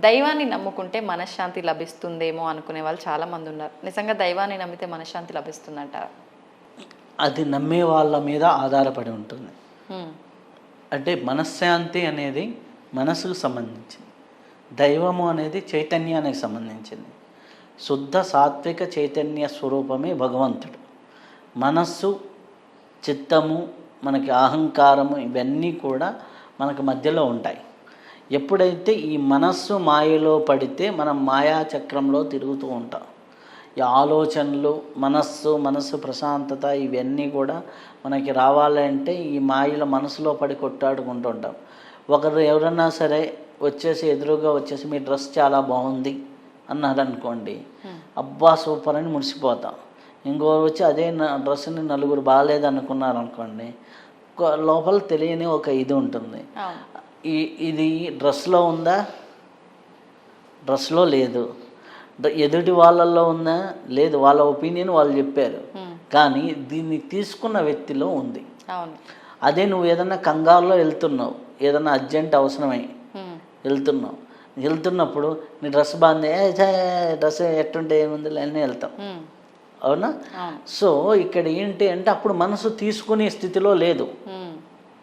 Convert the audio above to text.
దైవాన్ని నమ్ముకుంటే మనశ్శాంతి లభిస్తుందేమో అనుకునే వాళ్ళు చాలా మంది ఉన్నారు. నిజంగా దైవాన్ని నమ్మితే మనశ్శాంతి లభిస్తుందంటారా? అది నమ్మే వాళ్ళ మీద ఆధారపడి ఉంటుంది. అంటే మనశ్శాంతి అనేది మనసుకు సంబంధించింది. దైవము అనేది చైతన్యానికి సంబంధించింది. శుద్ధ సాత్విక చైతన్య స్వరూపమే భగవంతుడు. మనస్సు చిత్తము మనకి అహంకారము ఇవన్నీ కూడా మనకు మధ్యలో ఉంటాయి. ఎప్పుడైతే ఈ మనస్సు మాయలో పడితే మనం మాయా చక్రంలో తిరుగుతూ ఉంటాం. ఈ ఆలోచనలు మనస్సు మనస్సు ప్రశాంతత ఇవన్నీ కూడా మనకి రావాలంటే ఈ మాయల మనసులో పడి కొట్టాడుకుంటుంటాం ఒకరు ఎవరన్నా సరే వచ్చేసి ఎదురుగా వచ్చేసి మీ డ్రెస్ చాలా బాగుంది అన్నారనుకోండి అబ్బా సూపర్ అని మురిసిపోతాం. ఇంకోరు వచ్చి అదే నా డ్రెస్ని నలుగురు బాగాలేదనుకున్నారు అనుకోండి లోపల తెలియని ఒక ఇది ఉంటుంది. ఈ ఇది డ్రెస్లో ఉందా? డ్రెస్లో లేదు. ఎదుటి వాళ్ళల్లో ఉందా? లేదు. వాళ్ళ ఒపీనియన్ వాళ్ళు చెప్పారు. కానీ దీన్ని తీసుకున్న వ్యక్తిలో ఉంది. అదే నువ్వు ఏదన్నా కంగారులో వెళ్తున్నావు. ఏదన్నా అర్జెంట్ అవసరమై. వెళ్తున్నావు. వెళ్తున్నప్పుడు నీ డ్రెస్ బాగుంది. డ్రెస్ ఎట్టుంటే ఏముంది అని వెళ్తాం. అవునా? సో ఇక్కడ ఏంటి అంటే అప్పుడు మనసు తీసుకునే స్థితిలో లేదు.